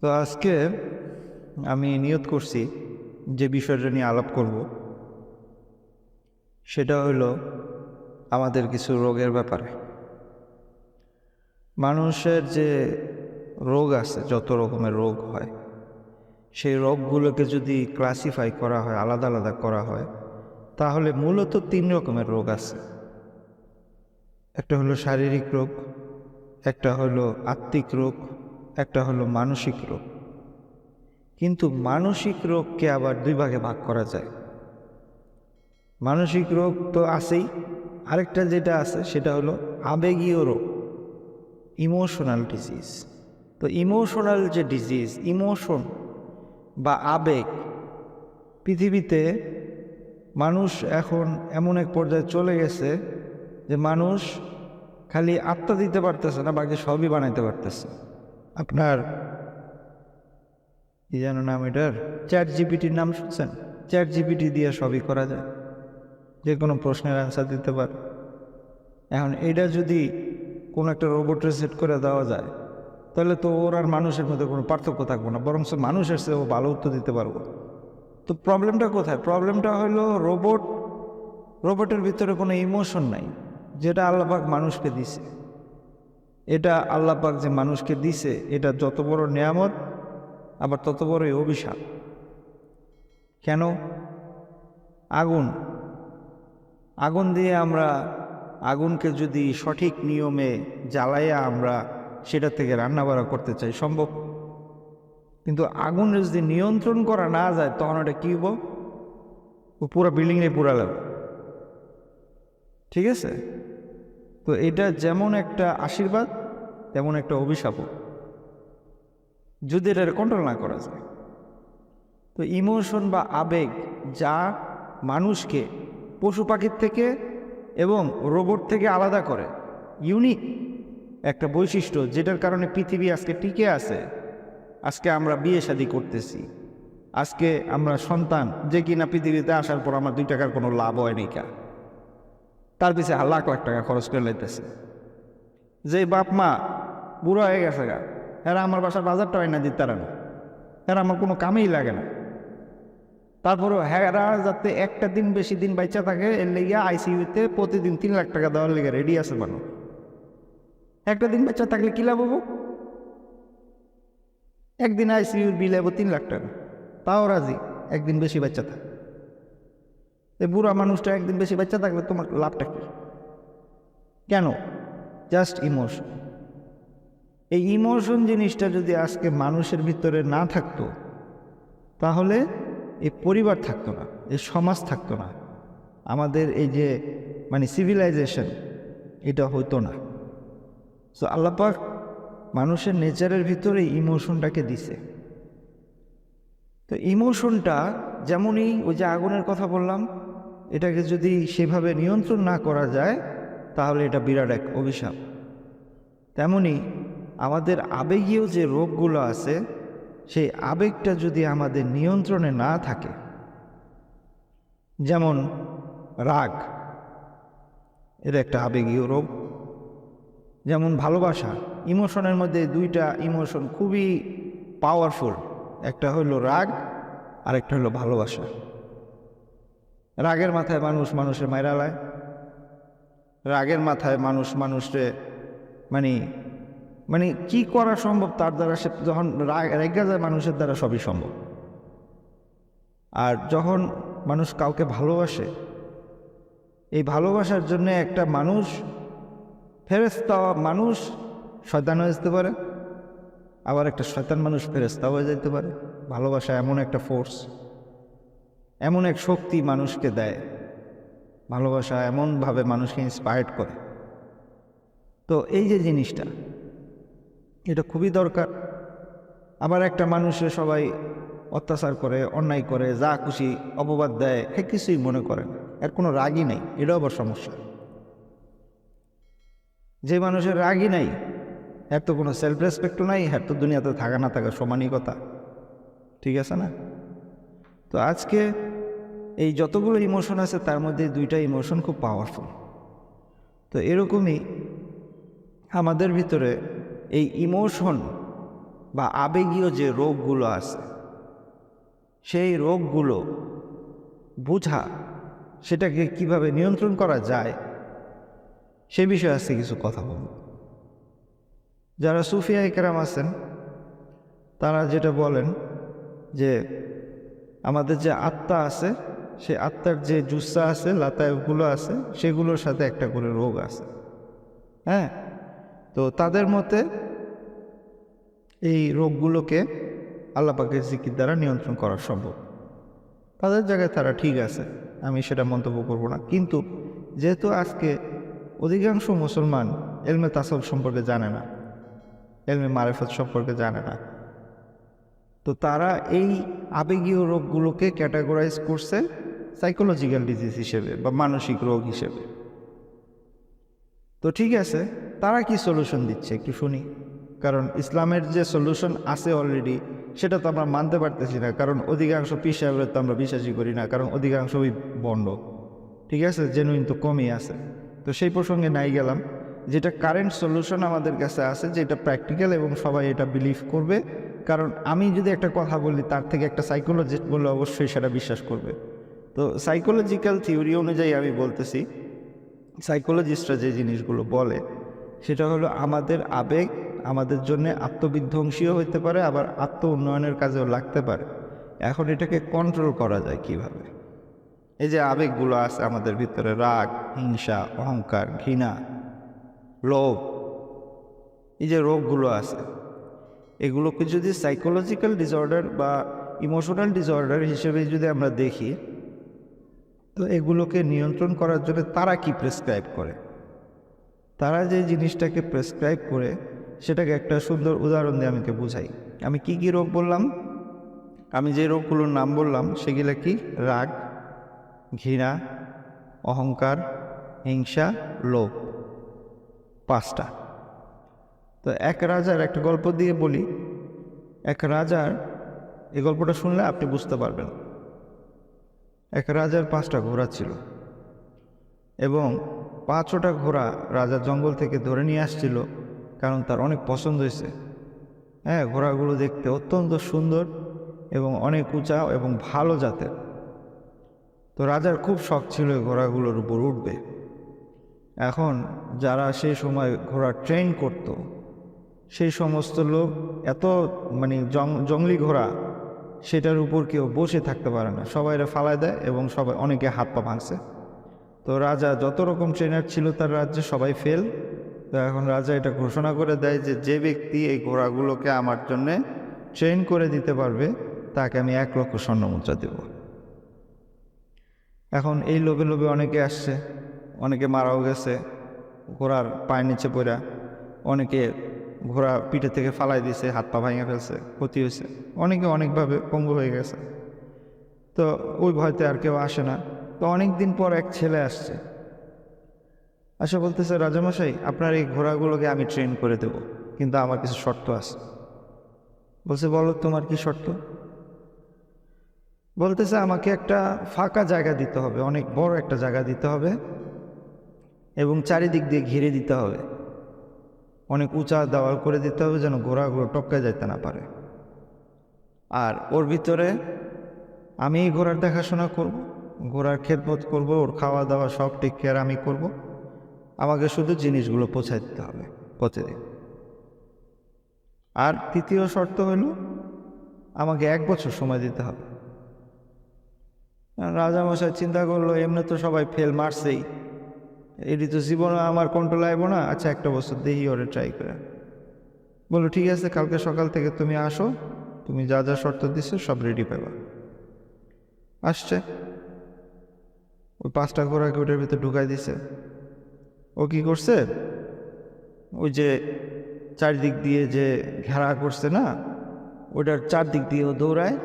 তো আজকে আমি নিয়ত করছি যে বিষয়টা নিয়ে আলাপ করব। সেটা হলো আমাদের কিছু রোগের ব্যাপারে। মানুষের যে রোগ আছে, যত রকমের রোগ হয়, সেই রোগগুলোকে যদি ক্লাসিফাই করা হয়, আলাদা আলাদা করা হয়, তাহলে মূলত তিন রকমের রোগ আছে। একটা হলো শারীরিক রোগ, একটা হলো আত্মিক রোগ একটা হলো মানসিক রোগ। কিন্তু মানসিক রোগকে আবার দুই ভাগে ভাগ করা যায়। মানসিক রোগ তো আছেই, আরেকটা যেটা আছে সেটা হলো আবেগীয় রোগ ইমোশনাল ডিজিজ তো ইমোশনাল যে ডিজিজ ইমোশন বা আবেগ, পৃথিবীতে মানুষ এখন এমন এক পর্যায়ে চলে গেছে যে মানুষ খালি আত্মা দিতে পারতেছে না, বাকি সবই বানাইতে পারতেছে। আপনার, কি যেন নাম এটার? চ্যাট জিপিটির নাম শুনছেন? চ্যাট জিপিটি দিয়ে সবই করা যায়। যে কোনো প্রশ্নের অ্যান্সার দিতে পারে। এখন এটা যদি কোনো একটা রোবটে সেট করে দেওয়া যায়, তাহলে তো ওর আর মানুষের মধ্যে কোনো পার্থক্য থাকবে না বরং সে মানুষের সে ও ভালো উত্তর দিতে পারব। তো প্রবলেমটা কোথায়? প্রবলেমটা হলো রোবট রোবটের ভিতরে কোনো ইমোশন নাই, যেটা আল্লাপাক মানুষকে দিছে। এটা আল্লাপাক যে মানুষকে দিছে, এটা যত বড় নিয়ামত, আবার তত বড়ই অভিশাপ। কেন? আগুন। আগুন দিয়ে আমরা আগুনকে যদি সঠিক নিয়মে জ্বালাইয়া আমরা সেটা থেকে রান্না বাড়া করতে চাই, সম্ভব? কিন্তু আগুন যদি নিয়ন্ত্রণ করা না যায়, তখন ওটা কী হব ও পুরো বিল্ডিংয়ে পুরা লাগবে ঠিক আছে? তো এটা যেমন একটা আশীর্বাদ, তেমন একটা অভিশাপও। যদি এটা কন্ট্রোল না করা যায়। তো ইমোশন বা আবেগ যা মানুষকে, পশু পাখির থেকে এবং রোবট থেকে আলাদা করে ইউনিক একটা বৈশিষ্ট্য যেটার কারণে পৃথিবী আজকে টিকে আছে, আজকে আমরা বিয়ে শাদি করতেছি, আজকে আমরা সন্তান যে কিনা পৃথিবীতে আসার পর আমার দুই টাকার কোনো লাভ হয়নি কা। তার পিছিয়ে লাখ লাখ টাকা খরচ করে লাইতেছে। যে বাপ মা বুড়ো হয়ে গেছে গা, এরা আমার বাসার বাজারটা হয় না দিতে তারা না। এরা আমার কোনো কামেই লাগে না। তারপরেও হ্যাঁ যাতে একটা দিন বেশি দিন বাচ্চা থাকে, এর লেগে আইসিইউতে প্রতিদিন তিন লাখ টাকা দেওয়ার লেগে রেডি আছে মানুষ। একটা দিন বাচ্চা থাকলে কী লাভ হব? একদিন আইসিইউর বিল হব তিন লাখ টাকা। তাও রাজি, একদিন বেশি বাচ্চা থাক। এই বুড়া মানুষটা একদিন বেশি বাচ্চা থাকলে তোমার লাভটা কি? কেন? জাস্ট ইমোশন এই ইমোশন জিনিসটা যদি আজকে মানুষের ভিতরে না থাকতো, তাহলে এই পরিবার থাকতো না, এই সমাজ থাকতো না। আমাদের এই যে মানে সিভিলাইজেশন এটা হতো না। সো আল্লাপাক মানুষের নেচারের ভিতরে ইমোশনটাকে দিছে। তো ইমোশনটা যেমনই ওই যে আগুনের কথা বললাম, এটাকে যদি সেভাবে নিয়ন্ত্রণ না করা যায়, তাহলে এটা বিরাট এক অভিশাপ। তেমনি আমাদের আবেগীয় যে রোগগুলো আছে, সেই আবেগটা যদি আমাদের নিয়ন্ত্রণে না থাকে, যেমন রাগ এটা একটা আবেগীয় রোগ। যেমন ভালোবাসা, ইমোশনের মধ্যে দুইটা ইমোশন খুবই পাওয়ারফুল। একটা হলো রাগ আর একটা হলো ভালোবাসা। রাগের মাথায় মানুষ মানুষের মায়েরা লায়। রাগের মাথায় মানুষ মানুষে মানে মানে কি করা সম্ভব তার দ্বারা সে যখন রাগ, রেগা যায় মানুষের দ্বারা সবই সম্ভব। আর যখন মানুষ কাউকে ভালোবাসে, এই ভালোবাসার জন্য একটা মানুষ ফেরেস্তা মানুষ শয়তান হয়ে যেতে পারে, আবার একটা শয়তান মানুষ ফেরেস্তা হয়ে যেতে পারে। ভালোবাসা এমন একটা ফোর্স এমন এক শক্তি মানুষকে দেয়, ভালোবাসা এমনভাবে মানুষকে ইন্সপায়ার্ড করে। তো এই যে জিনিসটা, এটা খুবই দরকার। আবার একটা মানুষে সবাই অত্যাচার করে, অন্যায় করে, যা খুশি অপবাদ দেয় হে কিছুই মনে করেন এর কোনো রাগই নেই, এটাও আবার সমস্যা। যে মানুষের রাগই নাই, এর তো কোনো সেলফ রেসপেক্টও নাই, এর তো দুনিয়াতে থাকা না থাকা সমানই কথা। ঠিক আছে না? তো আজকে এই যতগুলো ইমোশন আছে তার মধ্যে দুইটা ইমোশন খুব পাওয়ারফুল তো এরকমই আমাদের ভিতরে এই ইমোশন বা আবেগীয় যে রোগগুলো আছে, সেই রোগগুলো বোঝা, সেটাকে কীভাবে নিয়ন্ত্রণ করা যায়, সে বিষয়ে আজকে কিছু কথা বলব। যারা সুফিয়া একরাম আছেন, তারা যেটা বলেন যে আমাদের যে আত্মা আছে সে আত্মার যে জুসা আছে, লাতায়গুলো আছে, সেগুলোর সাথে একটা করে রোগ আছে। হ্যাঁ? তো তাদের মতে এই রোগগুলোকে আল্লাপাকের জিকির দ্বারা নিয়ন্ত্রণ করা সম্ভব। তাদের জায়গায় তারা ঠিক আছে, আমি সেটা মন্তব্য করব না। কিন্তু যেহেতু আজকে অধিকাংশ মুসলমান এলমে তাসব সম্পর্কে জানে না, এলমে মারেফত সম্পর্কে জানে না তো তারা এই আবেগীয় রোগগুলোকে ক্যাটাগরাইজ করছে সাইকোলজিক্যাল ডিজিজ হিসেবে বা মানসিক রোগ হিসেবে। তো ঠিক আছে, তারা কি সলিউশন দিচ্ছে একটু শুনি। কারণ ইসলামের যে সলিউশন আছে অলরেডি সেটা তো আমরা মানতে পারতেছি না। কারণ অধিকাংশ পিস সাহেবের তো আমরা বিশ্বাসই করি না, কারণ অধিকাংশ ওই বন্ড। ঠিক আছে জেনুইন তো কমই আছে। তো সেই প্রসঙ্গে নাই গেলাম, যেটা কারেন্ট সলিউশন আমাদের কাছে আছে, যেটা প্র্যাকটিক্যাল এবং সবাই এটা বিলিভ করবে কারণ আমি যদি একটা কথা বলি, তার থেকে একটা সাইকোলজিস্ট বললে অবশ্যই সেটা বিশ্বাস করবে। তো সাইকোলজিক্যাল থিওরি অনুযায়ী আমি বলতেছি সাইকোলজিস্টরা যে জিনিসগুলো বলে, সেটা হলো আমাদের আবেগ আমাদের জন্য আত্মবিধ্বংসীও হইতে পারে, আবার আত্ম উন্নয়নের কাজেও লাগতে পারে। এখন এটাকে কন্ট্রোল করা যায় কীভাবে? এই যে আবেগগুলো আছে আমাদের ভিতরে, রাগ, হিংসা, অহংকার, ঘৃণা, লোভ, এই যে রোগগুলো আছে এগুলোকে যদি সাইকোলজিক্যাল ডিসঅর্ডার বা ইমোশনাল ডিসঅর্ডার হিসেবে যদি আমরা দেখি, তো এগুলোকে নিয়ন্ত্রণ করার জন্য তারা কি প্রেসক্রাইব করে? তারা যে জিনিসটাকে প্রেসক্রাইব করে, সেটাকে একটা সুন্দর উদাহরণ দিয়ে আমাকে বুঝাই। আমি কি কি রোগ বললাম? আমি যে রোগগুলোর নাম বললাম, সেগুলো কি? রাগ, ঘৃণা, অহংকার, হিংসা, লোভ। পাঁচটা। তো এক রাজার একটা গল্প দিয়ে বলি। এক রাজার এই গল্পটা শুনলে আপনি বুঝতে পারবেন। এক রাজার পাঁচটা ঘোড়া ছিল এবং পাঁচটা ঘোড়া রাজা জঙ্গল থেকে ধরে নিয়ে আসছিল কারণ তার অনেক পছন্দ হয়েছে। হ্যাঁ ঘোড়াগুলো দেখতে অত্যন্ত সুন্দর এবং অনেক উঁচা এবং ভালো জাতের। তো রাজার খুব শখ ছিল ঘোড়াগুলোর উপর উঠবে। এখন যারা সেই সময় ঘোড়া ট্রেন করত সেই সমস্ত লোক এত মানে জঙ্গলি ঘোড়া, সেটার উপর কেউ বসে থাকতে পারে না। সবাই এরা ফালায় দেয় এবং সবাই, অনেকে হাত পা ভাঙছে। তো রাজা যত রকম ট্রেনার ছিল তার রাজ্যে সবাই ফেল তো এখন রাজা এটা ঘোষণা করে দেয় যে যে ব্যক্তি এই ঘোড়াগুলোকে আমার জন্যে ট্রেন করে দিতে পারবে, তাকে আমি এক লক্ষ স্বর্ণ মুদ্রা দেব। এখন এই লোভে লোভে অনেকে আসছে, অনেকে মারাও গেছে, ঘোড়ার পায়ের নিচে পড়া, অনেকে ঘোড়া পিঠে থেকে ফালাই দিয়েছে হাত পা ভাঙে ফেলছে, ক্ষতি হয়েছে। অনেকে অনেকভাবে পঙ্গু হয়ে গেছে। তো ওই ভয়তে আর কেউ আসে না। তো অনেক দিন পর এক ছেলে আসছে। আসে বলতেছে, রাজামশাই, আপনার এই ঘোড়াগুলোকে আমি ট্রেন করে দেব, কিন্তু আমার কিছু শর্ত আছে। বলছে, বলো, তোমার কি শর্ত? বলতেছে, আমাকে একটা ফাঁকা জায়গা দিতে হবে, অনেক বড় একটা জায়গা দিতে হবে এবং চারিদিক দিয়ে ঘিরে দিতে হবে। অনেক উঁচা দেওয়াল করে দিতে হবে যেন ঘোড়াগুলো টপকে যাইতে না পারে। আর ওর ভিতরে আমি ঘোড়ার দেখাশোনা করব, ঘোড়ার খেদমত করব, ওর খাওয়া দাওয়া সব টেক কেয়ার আমি করব। আমাকে শুধু জিনিসগুলো পৌঁছায় দিতে হবে প্রতিদিন। আর তৃতীয় শর্ত হলো, আমাকে এক বছর সময় দিতে হবে। রাজামশাই চিন্তা করল, এমনি তো সবাই ফেল মারছেই। এটি তো জীবনে আমার কন্ট্রোল আইব না। আচ্ছা একটা বছর দেখি ওরে ট্রাই করে। বলো ঠিক আছে, কালকে সকাল থেকে তুমি আসো। তুমি যা যা শর্ত দিছো সব রেডি পাবা। আসছে। ওই পাঁচটা ঘোড়াকে ওটার ভিতরে ঢুকাই দিছে। ও কি করছে? ওই যে চারদিক দিয়ে যে ঘেরা করছে না ওইটার চারদিক দিয়ে ও দৌড়ায়।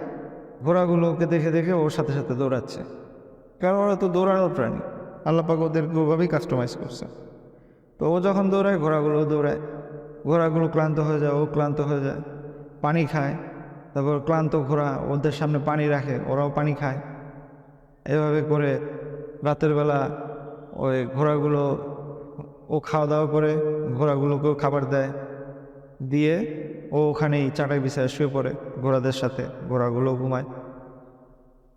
ঘোড়াগুলোকে দেখে দেখে ওর সাথে সাথে দৌড়াচ্ছে। কারণ ওরা তো দৌড়ানোর প্রাণী। আল্লাপাক ওদেরকে ওভাবেই কাস্টমাইজ করছে। তো ও যখন দৌড়ায় ঘোড়াগুলো দৌড়ায়। ঘোড়াগুলো ক্লান্ত হয়ে যায়, ও ক্লান্ত হয়ে যায়। পানি খায়। তারপর ক্লান্ত ঘোড়া ওদের সামনে পানি রাখে, ওরাও পানি খায়। এভাবে করে রাতের বেলা ওই ঘোড়াগুলো, ও খাওয়া দাওয়া করে, ঘোড়াগুলোকেও খাবার দেয়। দিয়ে ও ওখানেই চাটাই বিছায় শুয়ে পড়ে ঘোড়াদের সাথে ঘোড়াগুলো ঘুমায়।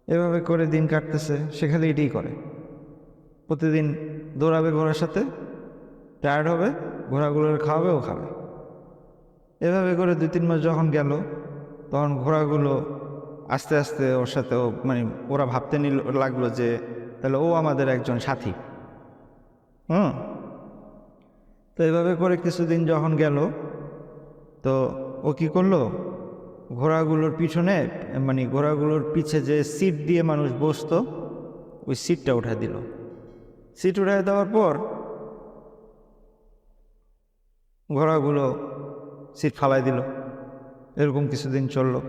এভাবে করে দিন কাটতেছে, সেখানে এটাই করে। প্রতিদিন দৌড়াবে ঘোড়ার সাথে টায়ার্ড হবে ঘোড়াগুলোর খাওয়াবে, ও খাবে। এভাবে করে দুই তিন মাস যখন গেল, তখন ঘোড়াগুলো আস্তে আস্তে ওর সাথে ও মানে ওরা ভাবতে নিল, লাগল যে তাহলে ও আমাদের একজন সাথী। হুম? তো এভাবে করে কিছুদিন যখন গেল, তো ও কি করল? ঘোড়াগুলোর পিছনে মানে ঘোড়াগুলোর পিছে যে সিট দিয়ে মানুষ বসতো, ওই সিটটা উঠায় দিল। সিট উঠায় দেওয়ার পর ঘোড়াগুলো সিট ফালাই দিল। এরকম কিছুদিন চলল।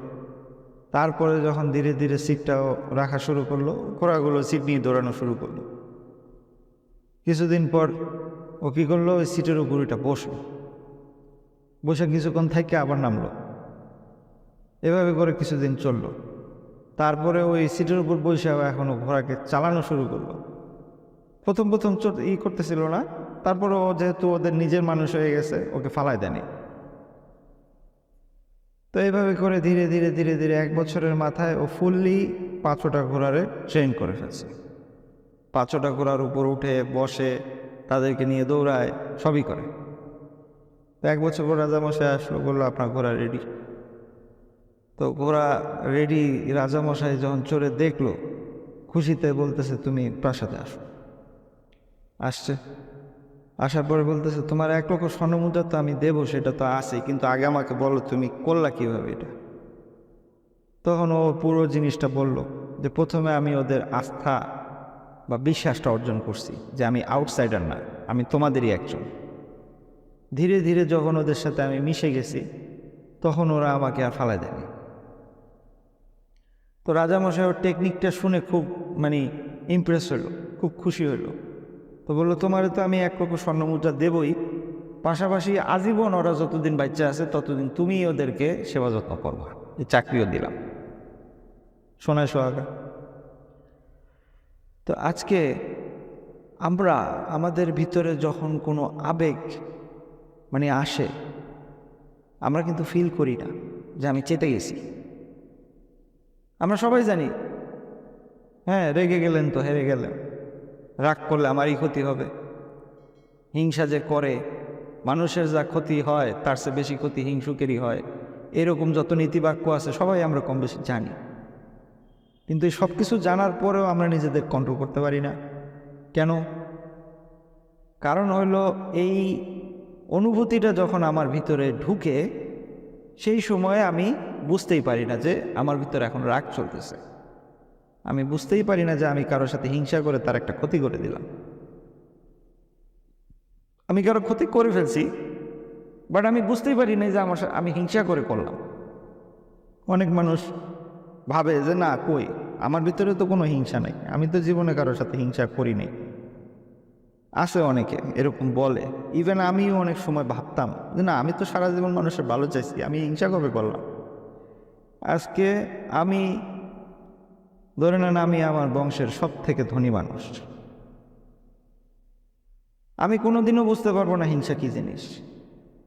তারপরে যখন ধীরে ধীরে সিটটাও রাখা শুরু করল, ঘোড়াগুলো সিট নিয়ে দৌড়ানো শুরু করল। কিছুদিন পর ও কী করল? ওই সিটের উপরটা বসল। বসে কিছুক্ষণ থেকে আবার নামলো। এভাবে করে কিছুদিন চলল। তারপরে ওই সিটের উপর বসে আবার এখনও ঘোড়াকে চালানো শুরু করল। প্রথম প্রথম ই করতেছিল না। তারপরে ও যেহেতু ওদের নিজের মানুষ হয়ে গেছে, ওকে ফালাই দেয়নি। তো এইভাবে করে ধীরে ধীরে ধীরে ধীরে এক বছরের মাথায় ও ফুললি পাঁচশোটা ঘোড়ারে ট্রেন করে ফেলছে। পাঁচশোটা ঘোড়ার উপর উঠে, বসে, তাদেরকে নিয়ে দৌড়ায়, সবই করে। তো এক বছর পর রাজামশাই আসলো, বলল, আপনার ঘোড়া রেডি তো ঘোড়া রেডি রাজামশাই যখন চড়ে দেখল, খুশিতে বলতেছে, তুমি প্রাসাদে আসো। আসছে। আসার পরে বলতেছে, তোমার এক লক্ষ স্বর্ণমুদ্রা তো আমি দেবো, সেটা তো আছে কিন্তু আগে আমাকে বলো, তুমি করলা কীভাবে এটা? তখন ও পুরো জিনিসটা বলল যে, প্রথমে আমি ওদের আস্থা বা বিশ্বাসটা অর্জন করছি, যে আমি আউটসাইডার না, আমি তোমাদেরই একজন। ধীরে ধীরে যখন ওদের সাথে আমি মিশে গেছি, তখন ওরা আমাকে আর ফালাই দেয়নি। তো রাজামশাই ওর টেকনিকটা শুনে খুব মানে ইমপ্রেস হলো, খুব খুশি হলো। তো বলল, তোমার তো আমি এক লক্ষ স্বর্ণমুদ্রা দেবই। পাশাপাশি আজীবন ওরা যতদিন বাচ্চা আছে, ততদিন তুমি ওদেরকে সেবা যত্ন করবা। চাকরিও দিলাম। সোনায় সোহাগা। তো আজকে আমরা, আমাদের ভিতরে যখন কোনো আবেগ মানে আসে, আমরা কিন্তু ফিল করি না যে আমি চেতে গেছি। আমরা সবাই জানি হ্যাঁ রেগে গেলেন তো, হেরে গেলেন। রাগ করলে আমারই ক্ষতি হবে। হিংসা যে করে, মানুষের যা ক্ষতি হয়, তার চেয়ে বেশি ক্ষতি হিংসুকেরই হয়। এরকম যত নীতিবাক্য আছে, সবাই আমরা কম বেশি জানি। কিন্তু এই সব কিছু জানার পরেও আমরা নিজেদের কন্ট্রোল করতে পারি না। কেন? কারণ হলো, এই অনুভূতিটা যখন আমার ভিতরে ঢুকে, সেই সময়ে আমি বুঝতেই পারি না যে আমার ভিতরে এখন রাগ চলতেছে। আমি বুঝতেই পারি না যে আমি কারোর সাথে হিংসা করে তার একটা ক্ষতি করে দিলাম। আমি কারও ক্ষতি করে ফেলছি বাট আমি বুঝতেই পারি না যে আমার আমি হিংসা করে করলাম। অনেক মানুষ ভাবে যে না, কই? আমার ভিতরে তো কোনো হিংসা নাই। আমি তো জীবনে কারোর সাথে হিংসা করি নাই। আছে অনেকে, এরকম বলে। ইভেন আমিও অনেক সময় ভাবতাম যে না, আমি তো সারা জীবন মানুষের ভালো চাইছি, আমি হিংসা কবে করলাম? আজকে আমি ধরে নেন আমি আমার বংশের সব থেকে ধনী মানুষ। আমি কোনোদিনও বুঝতে পারব না হিংসা কী জিনিস।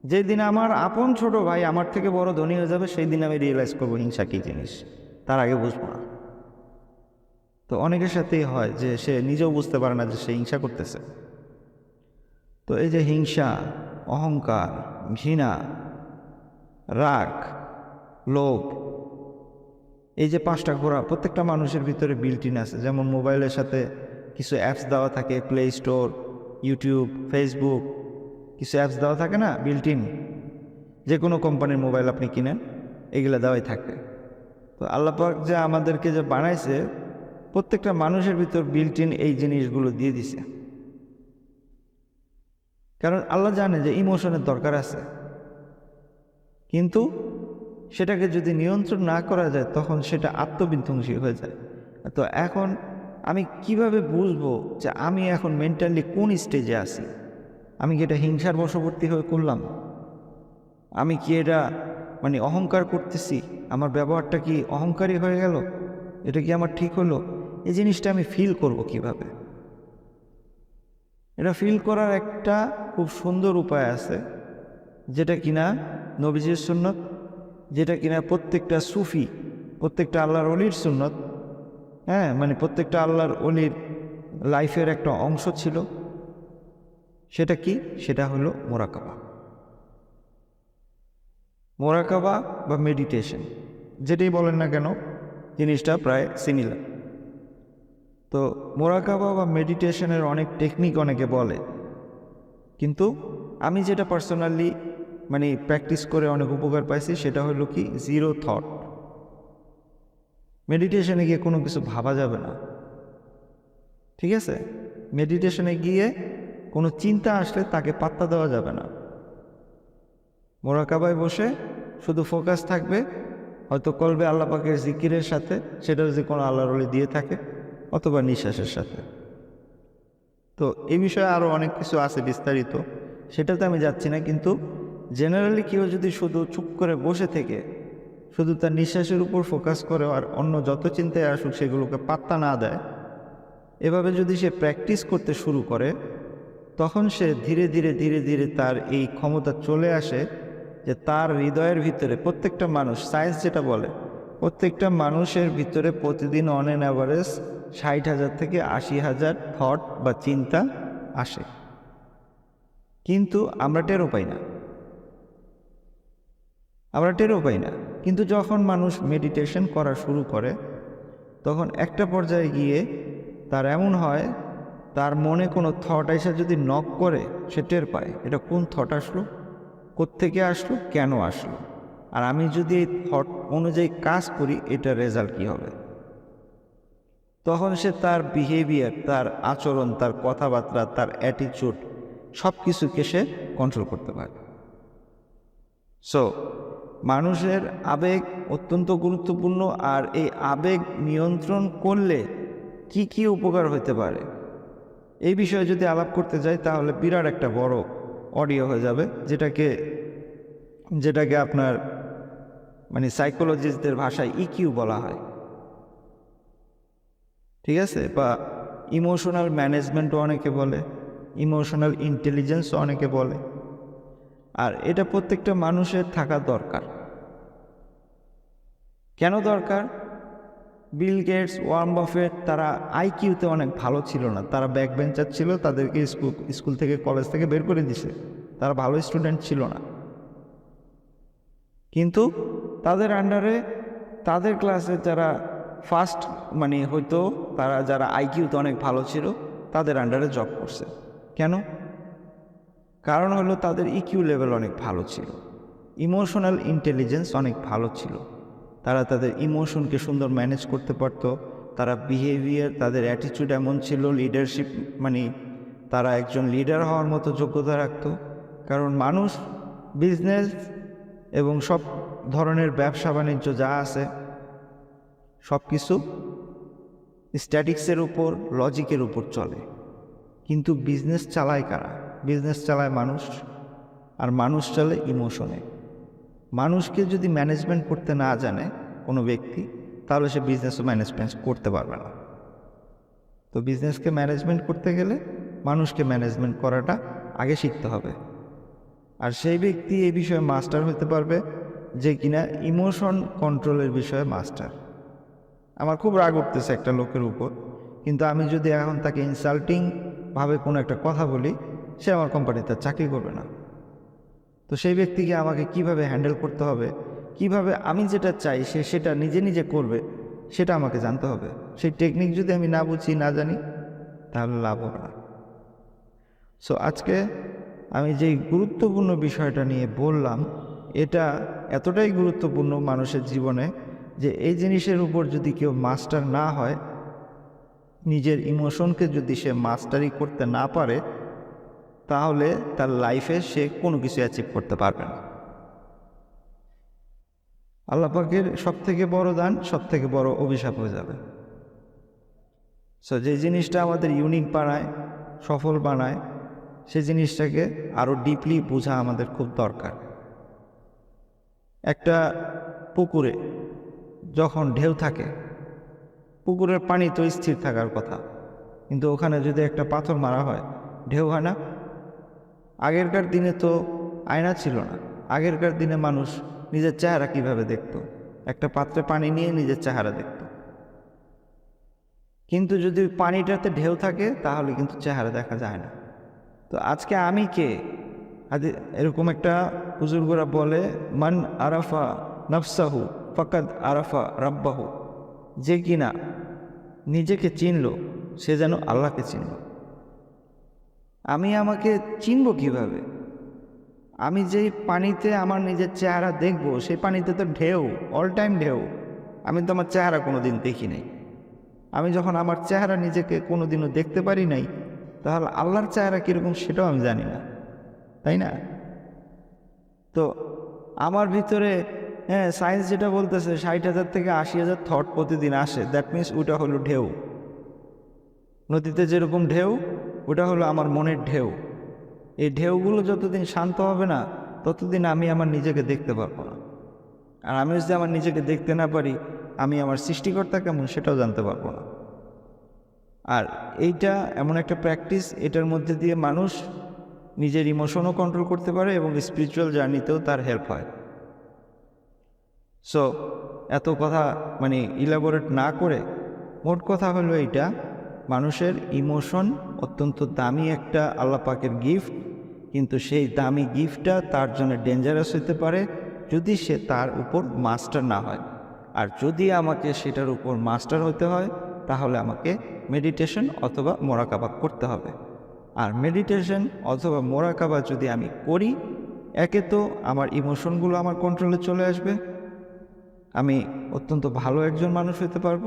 যেদিন আমার আপন ছোট ভাই আমার থেকে বড় ধনী হয়ে যাবে সেই দিন আমি রিয়েলাইজ করব হিংসা কী জিনিস। তার আগে বুঝব না। তো অনেকের সাথেই হয় যে সে নিজেও বুঝতে পারে না যে সে হিংসা করতেছে। তো এই যে হিংসা, অহংকার, ঘৃণা, রাগ, লোভ এই যে পাঁচটা ঘোড়া, প্রত্যেকটা মানুষের ভিতরে বিল্ট ইন আছে। যেমন মোবাইলের সাথে কিছু অ্যাপস দেওয়া থাকে প্লে স্টোর ইউটিউব ফেসবুক কিছু অ্যাপস দেওয়া থাকে না বিল্ট ইন যে কোনো কোম্পানির মোবাইল আপনি কিনেন, এগুলো দেওয়াই থাকে। তো আল্লাপাক যে আমাদেরকে যে বানাইছে, প্রত্যেকটা মানুষের ভিতর বিল্ট ইন এই জিনিসগুলো দিয়ে দিছে। কারণ আল্লাহ জানে যে ইমোশনের দরকার আছে। কিন্তু সেটাকে যদি নিয়ন্ত্রণ না করা যায়, তখন সেটা আত্মবিধ্বংসী হয়ে যায়। তো এখন আমি কীভাবে বুঝব যে আমি এখন মেন্টালি কোন স্টেজে আছি? আমি কি এটা হিংসার বশবর্তী হয়ে করলাম? আমি কি এটা মানে অহংকার করতেছি? আমার ব্যবহারটা কি অহংকারী হয়ে গেল? এটা কি আমার ঠিক হলো? এই জিনিসটা আমি ফিল করব কীভাবে? এটা ফিল করার একটা খুব সুন্দর উপায় আছে, যেটা কিনা নবীজির সুন্নত যেটা কিনা প্রত্যেকটা সুফি, প্রত্যেকটা আল্লাহর অলির সুন্নত হ্যাঁ মানে প্রত্যেকটা আল্লাহর অলির লাইফের একটা অংশ ছিল। সেটা কি? সেটা হলো মোরাকাবা মোরাকাবা বা মেডিটেশন, যেটাই বলেন না কেন, জিনিসটা প্রায় সিমিলার তো মোরাকাবা বা মেডিটেশনের অনেক টেকনিক অনেকে বলে। কিন্তু আমি যেটা পার্সোনালি মানে প্র্যাকটিস করে অনেক উপকার পাইছি, সেটা হলো কি জিরো থট মেডিটেশনে গিয়ে কোনো কিছু ভাবা যাবে না। ঠিক আছে? মেডিটেশনে গিয়ে কোনো চিন্তা আসলে তাকে পাত্তা দেওয়া যাবে না। মোরাকাবায় বসে শুধু ফোকাস থাকবে, হয়তো কলবে আল্লাহ পাকের জিকিরের সাথে সেটা যদি কোনো আল্লাহর অলি দিয়ে থাকে, অথবা নিঃশ্বাসের সাথে। তো এই বিষয়ে আরও অনেক কিছু আছে বিস্তারিত, সেটাতে আমি যাচ্ছি না, কিন্তু জেনারেলি কেউ যদি শুধু চুপ করে বসে থেকে, শুধু তার নিঃশ্বাসের উপর ফোকাস করে আর অন্য যত চিন্তায় আসুক সেগুলোকে পাত্তা না দেয়, এভাবে যদি সে প্র্যাকটিস করতে শুরু করে, তখন সে ধীরে ধীরে ধীরে ধীরে তার এই ক্ষমতা চলে আসে যে তার হৃদয়ের ভিতরে প্রত্যেকটা মানুষ সায়েন্স যেটা বলে, প্রত্যেকটা মানুষের ভিতরে প্রতিদিন অন অ্যান অ্যাভারেজ ষাট হাজার থেকে আশি হাজার থট বা চিন্তা আসে। কিন্তু আমরা টেরও পাই না। আমরা টেরও পাই না। কিন্তু যখন মানুষ মেডিটেশন করা শুরু করে, তখন একটা পর্যায়ে গিয়ে তার এমন হয়, তার মনে কোনো থট এসে যদি নক করে, সে টের পায়, এটা কোন থট আসলো? কোত্থেকে আসলো? কেন আসলো? আর আমি যদি এই থট অনুযায়ী কাজ করি, এটা রেজাল্ট কী হবে? তখন সে তার বিহেভিয়ার তার আচরণ, তার কথাবার্তা, তার অ্যাটিচিউড সব কিছুকে সে কন্ট্রোল করতে পারে। সো মানুষের আবেগ অত্যন্ত গুরুত্বপূর্ণ আর এই আবেগ নিয়ন্ত্রণ করলে কি কি উপকার হতে পারে? এই বিষয়ে যদি আলাপ করতে যাই, তাহলে বিরাট একটা বড় অডিও হয়ে যাবে, যেটাকে যেটাকে আপনার মানে সাইকোলজিস্টদের ভাষায় ইকিউ বলা হয়। ঠিক আছে? বা ইমোশনাল ম্যানেজমেন্টও অনেকে বলে, ইমোশনাল ইন্টেলিজেন্সও অনেকে বলে। আর এটা প্রত্যেকটা মানুষের থাকা দরকার। কেন দরকার? বিল গেটস ওয়ার্ম বাফেট, তারা আইকিউতে অনেক ভালো ছিল না। তারা ব্যাক বেঞ্চার ছিল, তাদেরকে স্কুল স্কুল থেকে, কলেজ থেকে বের করে দিছে। তারা ভালো স্টুডেন্ট ছিল না। কিন্তু তাদের আন্ডারে তাদের ক্লাসে যারা ফার্স্ট মানে হয়তো তারা যারা আইকিউতে অনেক ভালো ছিল, তাদের আন্ডারে জব করছে। কেন? কারণ হলো তাদের ইকিউ লেভেল অনেক ভালো ছিল। ইমোশনাল ইন্টেলিজেন্স অনেক ভালো ছিল। তারা তাদের ইমোশনকে সুন্দর ম্যানেজ করতে পারত। তারা বিহেভিয়ার তাদের অ্যাটিচিউড এমন ছিল লিডারশিপ মানে তারা একজন লিডার হওয়ার মতো যোগ্যতা রাখত। কারণ মানুষ বিজনেস এবং সব ধরনের ব্যবসা বাণিজ্য যা আছে সব কিছু স্ট্যাটিক্সের উপর লজিকের উপর চলে। কিন্তু বিজনেস চালায় কারা? বিজনেস চালায় মানুষ, আর মানুষ চলে ইমোশনে মানুষকে যদি ম্যানেজমেন্ট করতে না জানে কোনো ব্যক্তি, তাহলে সে বিজনেসও ম্যানেজমেন্ট করতে পারবে না। তো বিজনেসকে ম্যানেজমেন্ট করতে গেলে মানুষকে ম্যানেজমেন্ট করাটা আগে শিখতে হবে। আর সেই ব্যক্তি এই বিষয়ে মাস্টার হতে পারবে যে কিনা ইমোশন কন্ট্রোলের বিষয়ে মাস্টার আমার খুব রাগ উঠতেছে একটা লোকের উপর, কিন্তু আমি যদি এখন তাকে ইনসাল্টিংভাবে কোনো একটা কথা বলি সে আমার কোম্পানিতে চাকরি করবে না। তো সেই ব্যক্তিকে আমাকে কীভাবে হ্যান্ডেল করতে হবে, কীভাবে আমি যেটা চাই সে সেটা নিজে নিজে করবে, সেটা আমাকে জানতে হবে। সেই টেকনিক যদি আমি না বুঝি, না জানি, তাহলে লাভ হবে না। সো আজকে আমি যেই গুরুত্বপূর্ণ বিষয়টা নিয়ে বললাম, এটা এতটাই গুরুত্বপূর্ণ মানুষের জীবনে যে এই জিনিসের উপর যদি কেউ মাস্টার না হয়, নিজের ইমোশনকে যদি সে মাস্টারি করতে না পারে তাহলে তার লাইফে সে কোনো কিছু অ্যাচিভ করতে পারবে না। আল্লাপাকের সব থেকে বড় দান সব থেকে বড় অভিশাপ হয়ে যাবে। সো যে জিনিসটা আমাদের ইউনিক বানায়, সফল বানায় সেই জিনিসটাকে আরও ডিপলি বোঝা আমাদের খুব দরকার। একটা পুকুরে যখন ঢেউ থাকে, পুকুরের পানি তো স্থির থাকার কথা। কিন্তু ওখানে যদি একটা পাথর মারা হয়, ঢেউ হয় না? আগেরকার দিনে তো আয়না ছিল না। আগেরকার দিনে মানুষ নিজের চেহারা কীভাবে দেখত? একটা পাত্রে পানি নিয়ে নিজের চেহারা দেখতো। কিন্তু যদি পানিটাতে ঢেউ থাকে, তাহলে কিন্তু চেহারা দেখা যায় না। তো আজকে আমি কে? আদি, এরকম একটা বুজুর্গরা বলে, মান আরাফা নফসাহু, ফকাদ আরাফা রাব্বাহু। যে কিনা নিজেকে চিনল, সে যেন আল্লাহকে চিনল। আমি আমাকে চিনব কীভাবে? আমি যেই পানিতে আমার নিজের চেহারা দেখব, সেই পানিতে তো ঢেউ অল টাইম ঢেউ। আমি তো আমার চেহারা কোনো দিন দেখি নাই। আমি যখন আমার চেহারা নিজেকে কোনো দিনও দেখতে পারি নাই, তাহলে আল্লাহর চেহারা কীরকম সেটাও আমি জানি না। তাই না? তো আমার ভিতরে হ্যাঁ সায়েন্স যেটা বলতেছে, ষাট হাজার থেকে আশি হাজার থট প্রতিদিন আসে। দ্যাট মিন্স ওটা হলো ঢেউ। নদীতে যেরকম ঢেউ ওটা হলো আমার মনের ঢেউ। এই ঢেউগুলো যতদিন শান্ত হবে না, ততদিন আমি আমার নিজেকে দেখতে পারব না। আর আমি যদি আমার নিজেকে দেখতে না পারি, আমি আমার সৃষ্টিকর্তা কেমন সেটাও জানতে পারব না। আর এইটা এমন একটা প্র্যাকটিস এটার মধ্যে দিয়ে মানুষ নিজের ইমোশনও কন্ট্রোল করতে পারে এবং স্পিরিচুয়াল জার্নিতেও তার হেল্প হয়। সো এত কথা মানে ইলাবোরেট না করে, মোট কথা হলো এইটা মানুষের ইমোশন অত্যন্ত দামি একটা আল্লাহ পাকের গিফট, কিন্তু সেই দামি গিফটটা তার জন্য ডেঞ্জারাস হতে পারে যদি সে তার উপর মাস্টার না হয়। আর যদি আমাকে সেটার উপর মাস্টার হতে হয়, তাহলে আমাকে মেডিটেশন অথবা মোরাকাবা করতে হবে। আর মেডিটেশন অথবা মোরাকাবা যদি আমি করি, একে তো আমার ইমোশনগুলো আমার কন্ট্রোলে চলে আসবে। আমি অত্যন্ত ভালো একজন মানুষ হতে পারব।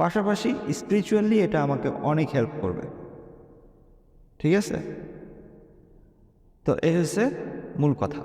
পাশাপাশি স্পিরিচুয়ালি এটা আমাকে অনেক হেল্প করবে। ঠিক আছে? তো এ হচ্ছে মূল কথা।